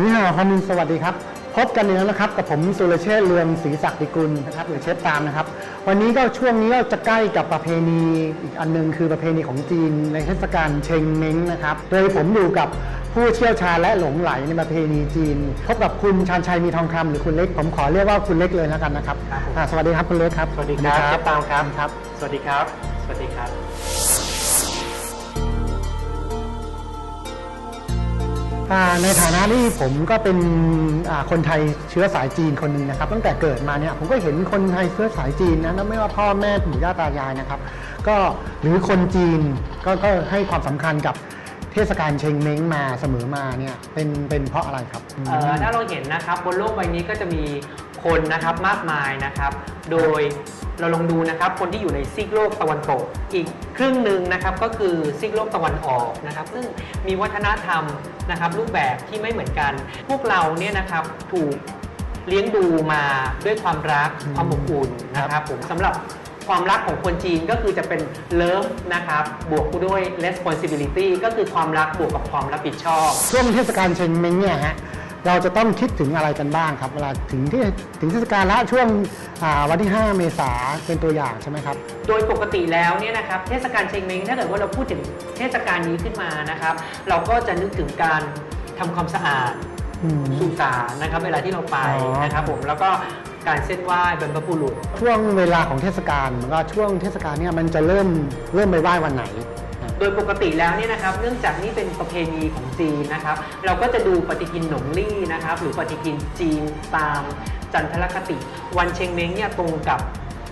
นี่ฮะฮามินสวัสดีครับ พบกันอีกแล้วนะครับ กับผมสุรเชษฐ์เรืองศรีศักดิ์ดิกุลนะครับหรือเชฟตามนะครับ วันนี้ก็ช่วงนี้ก็จะใกล้กับประเพณีอีกอันหนึงคือประเพณีของจีนในเทศกาลเชงเม้งนะครับ โดยผมอยู่กับผู้เชี่ยวชาญและหลงไหลในประเพณีจีน พบกับคุณชาญชัยมีทองคำหรือคุณเล็ก ผมขอเรียกว่าคุณเล็กเลยแล้วกันนะครับครับผมอ่าสวัสดีครับคุณเล็กครับ สวัสดีครับเชฟตามครับครับสวัสดีครับ สวัสดีครับ ในฐานะที่ผมก็เป็นอ่าคนไทยเชื้อสายจีนคนหนึ่งนะครับ ตั้งแต่เกิดมาเนี่ยผมก็เห็นคนไทยเชื้อสายจีนนะไม่ว่าพ่อแม่ปู่ย่าตายายนะครับ ก็หรือคนจีนก็ก็ให้ความสำคัญกับเทศกาลเชงเม้งมาเสมอมาเนี่ยเป็นเป็นเพราะอะไรครับเอ่อถ้าเราเห็นนะครับบนโลกใบนี้ก็จะมีคนนะครับมากมายนะครับ โดย เราลองดูนะครับคนที่อยู่ในซีกโลกตะวันตก อีกครึ่งหนึ่งนะครับก็คือซีกโลกตะวันออกนะครับ ซึ่งมีวัฒนธรรมนะครับรูปแบบที่ไม่เหมือนกัน พวกเราเนี่ยนะครับถูกเลี้ยงดูมาด้วยความรักอืมความอบอุ่นนะครับผมสำหรับความรักของคนจีนก็คือจะเป็น love นะครับ บวกด้วย responsibility ก็คือความรักบวกกับความรับผิดชอบ ช่วงเทศกาลเชงเม้งเนี่ยฮะ เราจะต้องคิดถึงอะไรกันบ้างครับ เวลาถึงที่ถึงเทศกาลละช่วงอ่าวันที่ 5 เมษาเป็นตัวอย่างใช่ไหมครับ โดยปกติแล้วเนี่ยนะครับเทศกาลเชงเม้งถ้าเกิดว่าเราพูดถึงเทศกาลนี้ขึ้นมานะครับ เราก็จะนึกถึงการทำความสะอาดอืมสุสานนะครับเวลาที่เราไปอ๋อนะครับผมแล้วก็การเส้นไหว้บรรพบุรุษช่วงเวลาของเทศกาลมันก็ช่วงเทศกาลเนี่ยมันจะเริ่มเริ่มไปไหว้วันไหน โดยปกติแล้วเนี่ยนะครับ เนื่องจากนี่เป็นประเพณีของจีนนะครับ เราก็จะดูปฏิทินหนงลี่นะครับ หรือปฏิทินจีนตามจันทรคติ วันเชงเม้งเนี่ยตรงกับ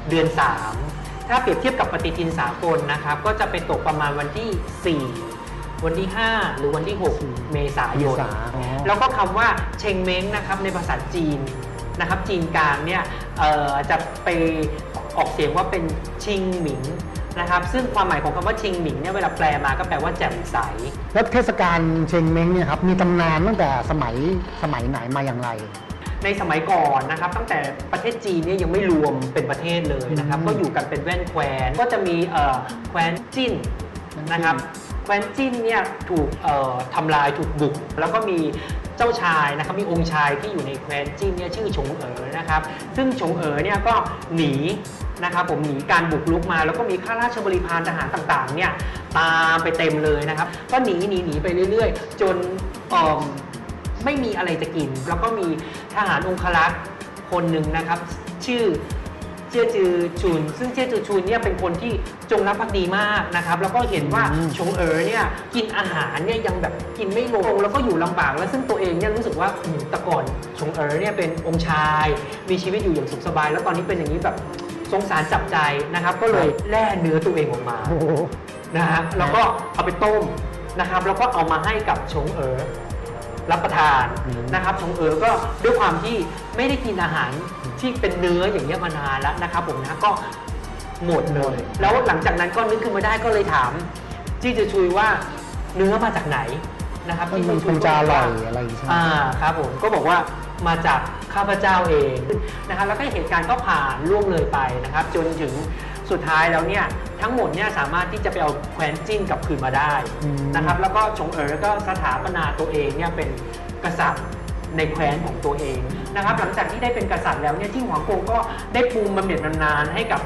เดือน 3 ถ้าเปรียบเทียบกับปฏิทินสากลนะครับ ก็จะไปตกประมาณวันที่ 4วันที่ 5 หรือวันที่ 6 เมษายนเมษาอ๋อแล้วก็คำว่าเชงเม้งนะครับในภาษาจีนนะครับจีนกลางเนี่ยเอ่อจะไปออกเสียงว่าเป็นชิงหมิง นะครับ ซึ่งความหมายของคำว่าชิงหมิงเนี่ยเวลาแปลมาก็แปลว่าแจ่มใส แล้วเทศกาลเชงเม้งเนี่ยครับมีตำนานตั้งแต่สมัยสมัยไหนมาอย่างไร ในสมัยก่อนนะครับ ตั้งแต่ประเทศจีนเนี่ยยังไม่รวมเป็นประเทศเลยนะครับอืมก็อยู่กันเป็นแว่นแคว้นก็จะมีเอ่อแคว้นจิ้นนะครับแคว้นจิ้นเนี่ยถูกเอ่อทำลายถูกบุก แล้วก็มี เจ้าชายนะครับมีองค์ชายที่อยู่ในแคว้นจิ้นเนี่ยชื่อชงเอ๋อนะครับ ซึ่งชงเอ๋อเนี่ยก็หนีนะครับผมหนีการบุกรุกมา แล้วก็มีข้าราชบริพารทหารต่างๆเนี่ยตามไปเต็มเลยนะครับ ก็หนีหนีหนีไปเรื่อย ๆ จนเอิ่มไม่มีอะไรจะกิน แล้วก็มีทหารองครักษ์คนหนึ่งนะครับ ชื่อ เจียจือชุน ซึ่งเจียจือชุนเนี่ยเป็นคนที่จงรักภักดีมากนะครับแล้วก็เห็นว่าอืมชงเอ๋อเนี่ยกินอาหารเนี่ยยังแบบกินไม่ลงแล้วก็อยู่ลำบากแล้วซึ่งตัวเองเนี่ยรู้สึกว่าอืมแต่ก่อนชงเอ๋อเนี่ยเป็นองค์ชาย มีชีวิตอยู่อย่างสุขสบาย แล้วตอนนี้เป็นอย่างนี้แบบสงสารจับใจนะครับ ก็เลยแล่เนื้อตัวเองออกมา โอ้โห นะฮะแล้วก็เอาไปต้มนะครับ แล้วก็เอามาให้กับชงเอ๋อรับประทานอืมนะครับชงเอ๋อก็ด้วยความที่ไม่ได้กินอาหาร ที่เป็นเนื้ออย่างเงี้ยมานานแล้วนะครับผมนะก็หมดเลย แล้วหลังจากนั้นก็นึกขึ้นมาได้ก็เลยถามจี้จะชุยว่าเนื้อมาจากไหนนะครับมันจี้มันชุคยงก็จะบออกร่อว่ายอะไรอย่างนี้ใช่ไหมอ่าครับผมก็บอกว่ามาจากข้าพเจ้าเองนะครับแล้วก็เหตุการณ์ก็ผ่านล่วงเลยไปนะครับ จนถึงสุดท้ายแล้วเนี่ยทั้งหมดเนี่ยสามารถที่จะไปเอาแคว้นจิ้นกลับคืนมาได้อืมนะครับ แล้วก็ชงเอ๋อก็สถาปนาตัวเองเนี่ยเป็นกษัตริย์ ในแคว้นของตัวเองนะครับ หลังจากที่ได้เป็นกษัตริย์แล้วเนี่ยจิ้งหวังโกงก็ได้ปูมบำเหน็จบำนาญให้กับ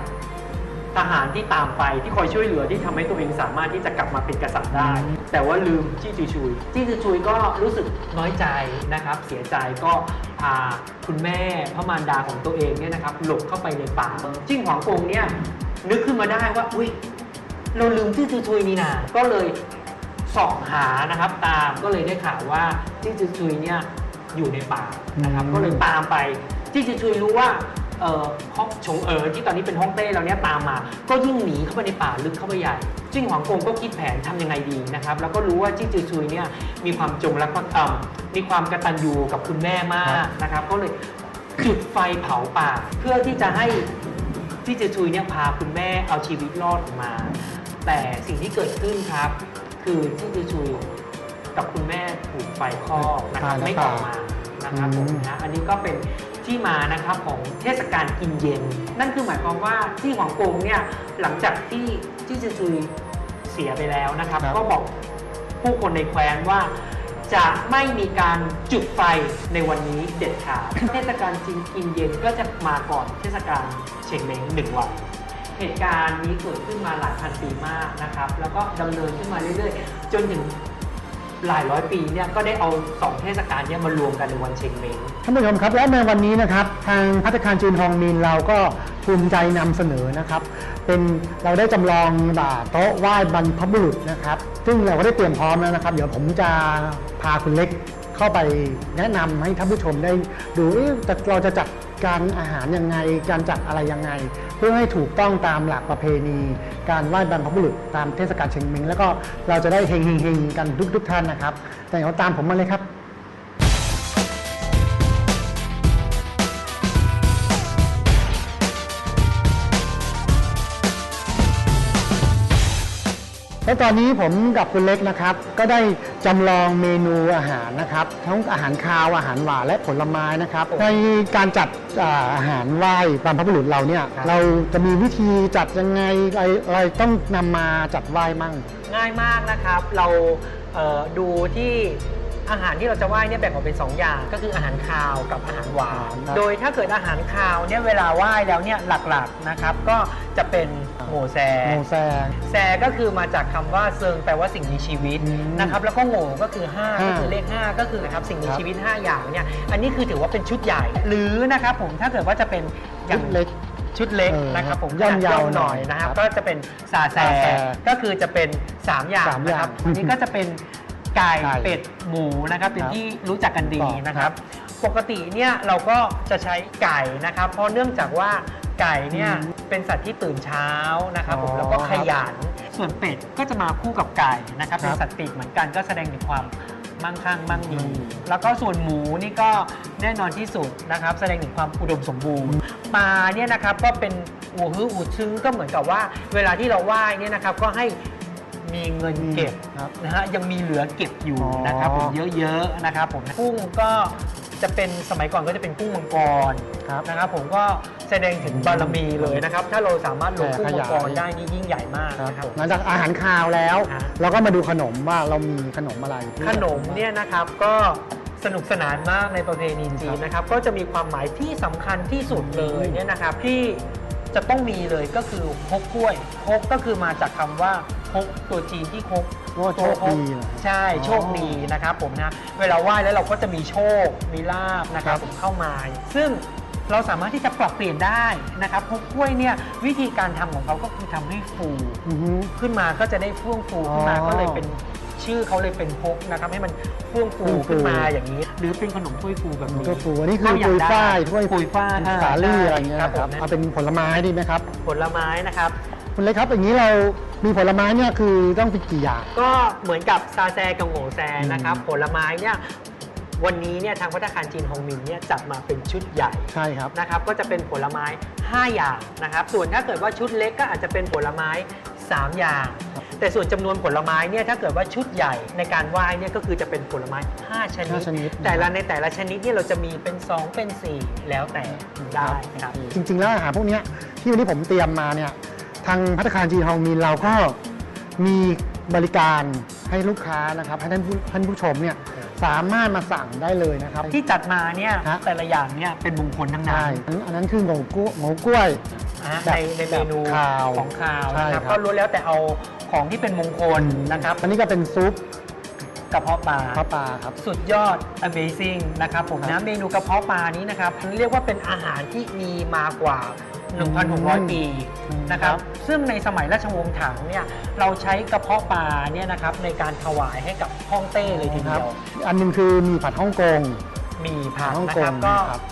ทหารที่ตามไปที่คอยช่วยเหลือที่ทำให้ตัวเองสามารถที่จะกลับมาเป็นกษัตริย์ได้ แต่ว่าลืมจี้จือชุยจี้จือชุยก็รู้สึกน้อยใจนะครับ เสียใจก็พาคุณแม่พระมารดาของตัวเองเนี่ยนะครับหลบเข้าไปในป่าจิ้งหวังกงเนี่ยนึกขึ้นมาได้ว่าอุ้ยเราลืมจี้จือชุยนี่นาก็เลยสอบหานะครับตามก็เลยได้ข่าวว่าจี้จือชุยเนี่ย อยู่ในป่านะครับ อืม ก็เลยตามไปจี้จือชุยรู้ว่าเอ่อฮ่องฉงเอ๋อที่ตอนนี้เป็นฮ่องเต้แล้วเนี่ยตามมา ก็ยิ่งหนีเข้าไปในป่าลึกเข้าไปใหญ่จิ้งหวังกงก็คิดแผนทำยังไงดีนะครับ แล้วก็รู้ว่าจี้จือชุยเนี่ยมีความจงรักภักดีมีความกตัญญูกับคุณแม่มากนะครับ ก็เลยจุดไฟเผาป่า เพื่อที่จะให้จี้จือชุยเนี่ยพาคุณแม่เอาชีวิตรอดออกมา แต่สิ่งที่เกิดขึ้นครับ คือจี้จือชุย กับคุณแม่ถูกไฟคลอกนะครับตายแล้วไม่ออกมานะครับผมอืมนะอันนี้ก็เป็นที่มานะครับของเทศกาลกินเย็น นั่นคือหมายความว่าที่หวังกงเนี่ยหลังจากที่จี้จือชุยเสียไปแล้วนะครับครับ ก็บอกผู้คนในแคว้นว่าจะไม่มีการจุดไฟในวันนี้เด็ดขาด เทศกาลจีนกินเย็นก็จะมาก่อนเทศกาลเชงเม้งหนึ่งวัน เหตุการณ์นี้เกิดขึ้นมาหลายพันปีมากนะครับ แล้วก็ดำเนินขึ้นมาเรื่อยๆ จนถึง หลายร้อยปีเนี่ยก็ได้เอาสองเทศกาลเนี่ยมารวมกันในวันเชงเม้งท่านผู้ชมครับและในวันนี้นะครับทางพัฒคารจีนทองมีนเราก็ภูมิใจนำเสนอนะครับ เป็นเราได้จำลองบ่าโต๊ะไหว้บรรพบุรุษนะครับ ซึ่งเราก็ได้เตรียมพร้อมแล้วนะครับ เดี๋ยวผมจะพาคุณเล็ก เข้าไปแนะนำให้ท่านผู้ชมได้ดูเอ๊ะจะเราจะจัดการอาหารยังไง การจัดอะไรยังไง เพื่อให้ถูกต้องตามหลักประเพณี การไหว้บรรพบุรุษตามเทศกาลเชงเม้งแล้วก็เราจะได้เฮงเฮงๆกันทุกๆท่านนะครับ แต่เอาตามผมมาเลยครับ และตอนนี้ผมกับคุณเล็กนะครับ ก็ได้จำลองเมนูอาหารนะครับ ทั้งอาหารคาวอาหารหวานและผลไม้นะครับ ในการจัดอ่าอาหารไหว้บรรพบุรุษเราเนี่ย ครับ เราจะมีวิธีจัดยังไงอะไรอะไรต้องนำมาจัดไหว้มั่ง ง่ายมากนะครับ เราเอ่อดูที่ อาหารที่เราจะไหว้เนี่ยแบ่งออกเป็น2อย่างก็คืออาหารคาวกับอาหารหวานครับโดยถ้าเกิดอาหารคาวเนี่ยเวลาไหว้แล้วเนี่ยหลักๆนะครับก็จะเป็นโง่แซโมแซงแซก็คือมาจากคำว่าเซิงแปลว่าสิ่งมีชีวิตอืมนะครับแล้วก็โง่ก็คือ5ห้าก็คือเลข 5 ก็คือนะครับสิ่งมีครับชีวิต 5 อย่างเนี่ยอันนี้คือถือว่าเป็นชุดใหญ่ หรือนะครับผมถ้าเกิดว่าจะเป็นอย่าชุงดเล็กชุดเล็กเออนะครับผมย่อมเยาขนดหน่อยนะครับครับ ก็จะเป็นซาแซซาแซก็คือจะเป็น3อย่างสามอย่างนะครับอันนี้ก็จะเป็น ไก่ไก่เป็ดหมูนะครับเป็นครับที่รู้จักกันดีครับนะครับ ปกติเนี่ยเราก็จะใช้ไก่นะครับ เพราะเนื่องจากว่าไก่เนี่ยอืมเป็นสัตว์ที่ตื่นเช้านะครับผมอ๋อแล้วก็ขยันส่วนเป็ดก็จะมาคู่กับไก่นะครับครับเป็นสัตว์ปีกเหมือนกันก็แสดงถึงความมั่งคั่งมั่งมีอืมแล้วก็ส่วนหมูนี่ก็แน่นอนที่สุดนะครับ แสดงถึงความอุดมสมบูรณ์ปลาเนี่ยนะครับก็เป็นอูฮืออูชึงก็เหมือนกับว่า เวลาที่เราไหว้เนี่ยนะครับก็ให้ มีเงินเก็บครับนะฮะยังมีเหลือเก็บอยู่อ๋อนะครับผมเยอะๆนะครับผมกุ้งก็จะเป็นสมัยก่อนก็จะเป็นกุ้งมังกรครับนะครับผมก็แสดงถึงบารมีเลยนะครับ ถ้าเราสามารถลงกุ้งแผ่ขมัยางยกรได้นี่ยิ่งใหญ่มากครับนะครับ หลังจากอาหารคาวแล้ว ฮะ เราก็มาดูขนมว่าเรามีขนมอะไรที่ ขนมเนี่ยนะครับก็สนุกสนานมากในประเพณีจีนนะครับ ก็จะมีความหมายที่สำคัญที่สุดเลยเนี่ยนะครับที่จะต้องมีเลยก็คือฮกกล้วยฮกก็คือมาจากคำว่า ฮกตัวจีนที่ฮกว่าโชคดีเหรอใช่อ๋อโชคดีนะครับผมนะเวลาไหว้แล้วเราก็จะมีโชคมีลาบนะครับครับ ผมเข้ามา ซึ่งเราสามารถที่จะปรับเปลี่ยนได้นะครับฮกกล้วยเนี่ยวิธีการทำของเขาก็คือทำให้ฟูอือฮึ ขึ้นมาก็จะได้เฟื่องฟูขึ้นมาอ๋อก็เลยเป็นชื่อเขาเลยเป็นพกนะครับให้มันเฟื่องฟูเฟื่องฟู ขึ้นมาอย่างนี้ หรือเป็นขนมถ้วยฟูแบบนี้ก็ฟูอันนี้คือถ้าปุยกได้ฝ้ายถ้วยปุยฝ้ายสาลี่ใช่อะไรเงี้ยครับนะครับ ผม เอาเป็นผลไม้ดีไหมครับ ผลไม้นะครับ คุณเล็กครับอย่างนี้เรามีผลไม้เนี่ยคือต้องเป็นกี่อย่าง ก็เหมือนกับซาแซกับโง่แซนะครับอืมผลไม้เนี่ยวันนี้เนี่ยทางพัฒนาคารจีนฮงมินเนี่ยจัดมาเป็นชุดใหญ่ใช่ครับนะครับ ก็จะเป็นผลไม้ 5 อย่างนะครับ ส่วนถ้าเกิดว่าชุดเล็กก็อาจจะเป็นผลไม้ 3 อย่าง แต่ส่วนจำนวนผลไม้เนี่ยถ้าเกิดว่าชุดใหญ่ในการไหว้เนี่ยก็คือจะเป็นผลไม้5ชนิดห้าชนิด แต่ละในแต่ละชนิดเนี่ยเราจะมีเป็น 2 เป็น 4 แล้วแต่ได้ครับ จริง ๆ แล้วอาหารพวกเนี้ยที่วันนี้ผมเตรียมมาเนี่ย ทางพัฒนาคารจีนฮองมินเราก็มีบริการให้ลูกค้านะครับ ให้ท่านผู้ท่านผู้ชมเนี่ยสามารถมาสั่งได้เลยนะครับ ที่จัดมาเนี่ยฮะ แต่ละอย่างเนี่ยเป็นมงคลทั้งนั้ใช่นอันนั้นคือโงกุ้โงกล้วย นะฮะแบบในในเมนูแบบคาวของคาวใช่นะครับครับ ก็รู้แล้วแต่เอาของที่เป็นมงคลนะครับอันนี้ก็เป็นซุปกระเพาะปลา ข้าวปลาครับ สุดยอด Amazing นะครับผมครันะบเมนูกระเพาะปลานี้นะครับเรียกว่าเป็นอาหารที่มีมากว่า 1,600 ปีอืมนะครับครับซึ่งในสมัยราชวงศ์ถังเนี่ยเราใช้กระเพาะปลาเนี่ยนะครับในการถวายให้กับฮ่องเต้เลยทีคเดีรับยวอันหนึงคือมีผัดฮ่องกงหมี่ผัดฮ่องนะกครังบก็ครับ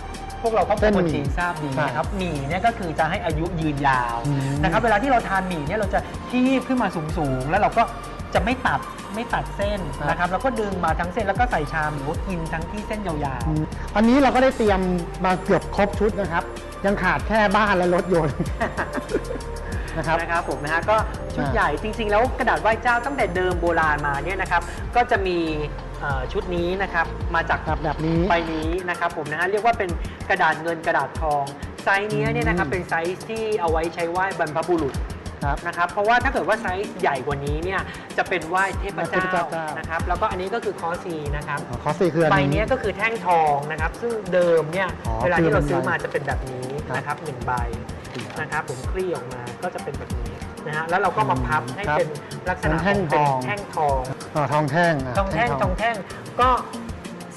พวกเราก็เส้เป็นนคนหมี่จีนทราบดีใช่นะครับหมี่เนี่ยก็คือจะให้อายุยืนยาวอืมนะครับเวลาที่เราทานหมี่เนี่ยเราจะคีบขึ้นมาสูงๆ แล้วเราก็จะไม่ตัดไม่ตัดเส้นนะครับแล้วก็ดึงมาทั้งเส้นแล้วก็ใส่ชามหรือว่ากินทั้งที่เส้นยาวอืมอันนี้เราก็ได้เตรียมมาเกือบครบชุดนะครับ ยังขาดแค่บ้านและรถยนต์ๆนะครับ นะครับผมนะฮะก็ชุดอ่า ใหญ่จริง ๆ แล้วกระดาษไหว้เจ้าตั้งแต่เดิมโบราณมาเนี่ยนะครับก็จะมีเอ่อชุดนี้นะครับมาจาก ครับแบบนี้ ใบนี้นะครับผมนะฮะเรียกว่าเป็นกระดาษเงินกระดาษทองไซส์เนี้ยเนี่ยนะครับอืม เป็นไซส์ที่เอาไว้ใช้ไหว้บรรพบุรุษครับ นะครับเพราะว่าถ้าเกิดว่าไซส์ใหญ่กว่านี้เนี่ยจะเป็นไหว้เทพเทพเจ้าเจ้า นะครับแล้วก็อันนี้ก็คือคอซีนะครับอ๋อคอสซีคืออันใบนี้ เนี้ยก็คือแท่งทองนะครับซึ่งเดิมเนี่ยอ๋อเวลาที่เราคือมันซื้อใบมาจะเป็นแบบนี้ครับ นะครับหนึ่งใบนะครับผมคลี่ออกมาก็จะเป็นแบบนี้นะฮะแล้วเราก็มาพับให้ครับเป็นลักษณะเหมือนแท่งของเป็นทองแท่งทองอ๋อทองแท่งะทองแท่งทองแท่งก็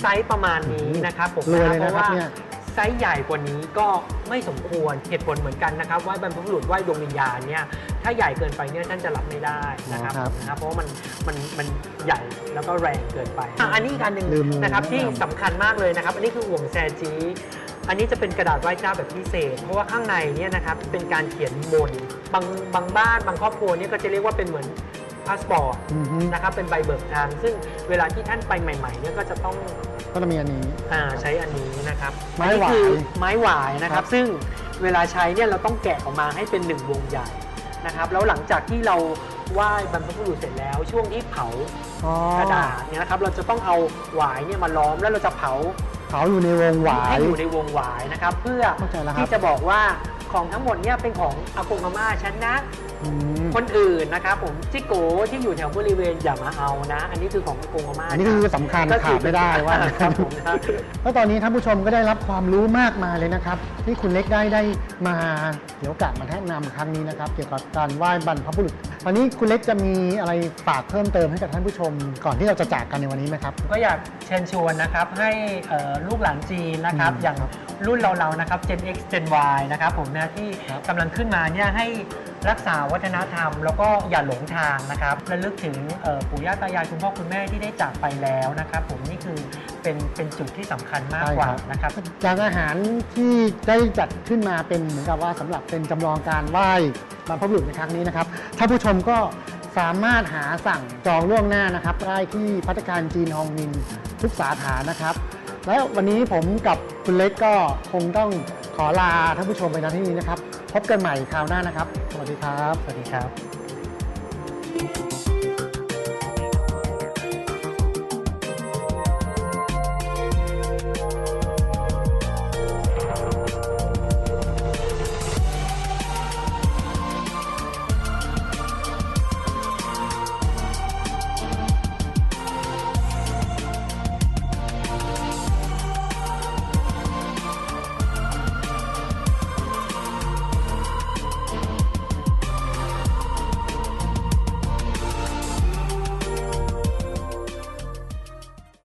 ไซส์ประมาณนี้นะครับผมรวยเลยเพนะราะครับว่าเนี่ยไซส์ใหญ่กว่านี้ก็ไม่สมควรเหตุผลเหมือนกันนะครับไหว้บรรพบุรุษไหว้ดวงวิญญาณเนี่ยถ้าใหญ่เกินไปเนี่ยท่านจะรับไม่ได้นะครับอ๋อครับนะครับเพราะว่ามันมันมันใหญ่แล้วก็แรงเกินไปอะอันนี้อีกอันหนึ่งลืมนะครับลืมที่แนะนำสำคัญมากเลยนะครับ อันนี้คือห่วงแซจี อันนี้จะเป็นกระดาษไหว้เจ้าแบบพิเศษ เพราะว่าข้างในเนี่ยนะครับเป็นการเขียนมนต์บางบางบ้านบางครอบครัวเนี่ยก็จะเรียกว่าเป็นเหมือนพาสปอร์ตอือฮึ นะครับเป็นใบเบิกทาง ซึ่งเวลาที่ท่านไปใหม่ๆเนี่ยก็จะต้องก็จะมีอันนี้ อาใช้อันนี้นะครับไม้อันนี้หวายคือไม้หวายนะคครัรับ บ ซึ่งเวลาใช้เนี่ยเราต้องแกะออกมาให้เป็นหนึ่งวงใหญ่นะครับแล้วหลังจากที่เราไหว้บรรพบุรุษเสร็จแล้ว ช่วงที่เผา อ๋อ กระดาษเนี่ยนะครับเราจะต้องเอาหวายเนี่ยมาล้อมแล้วเราจะเผา เผาอยู่ในวงหวายให้อยู่ในวงหวายนะครับ เพื่อเข้าใจแล้วครับ ที่จะบอกว่าของทั้งหมดเนี่ยเป็นของอากงอาม่าฉันนะ อืม คนอื่นนะครับผมจิโกที่อยู่แถวบริเวณอย่ามาเอานะ อันนี้คือของอากงอาม่าอันนี้คือสำคัญก็ขาดไม่ได้ว่าครับผมนะแล้วตอนนี้ท่านผู้ชมก็ได้รับความรู้มากมายเลยนะครับที่คุณเล็กได้ได้มาเดี๋ยวโอกาสมาแนะนำครั้งนี้นะครับ เกี่ยวกับการไหว้บรรพบุรุษตอนนี้คุณเล็กจะมีอะไรฝากเพิ่มเติมให้กับท่านผู้ชม ก่อนที่เราจะจากกันในวันนี้ไหมครับ ก็อยากเชิญชวนนะครับให้เอ่อลูกหลานจีนนะครับอืมอย่างรุ่นเราๆนะครับ Gen X Gen Y นะครับผมนะที่ครับกำลังขึ้นมาเนี่ยให้ รักษาวัฒนธรรม แล้วก็อย่าหลงทางนะครับระลึกถึงเอ่อปู่ย่าตายายคุณพ่อคุณแม่ที่ได้จากไปแล้วนะครับ ผมนี่คือเป็นเป็นจุดที่สำคัญมากกว่านะครับจากอาหารที่ได้จัดขึ้นมาเป็นเหมือนกับว่าสำหรับเป็นจำลองการไหว้บรรพบุรุษในครั้งนี้นะครับท่านผู้ชมก็สามารถหาสั่งจองล่วงหน้านะครับได้ที่พัฒการจีนฮองมินทุกสาขานะครับ และวันนี้ผมกับคุณเล็กก็คงต้องขอลาท่านผู้ชมไปณที่นี้นะครับ พบกันใหม่คราวหน้านะครับ สวัสดีครับ สวัสดีครับ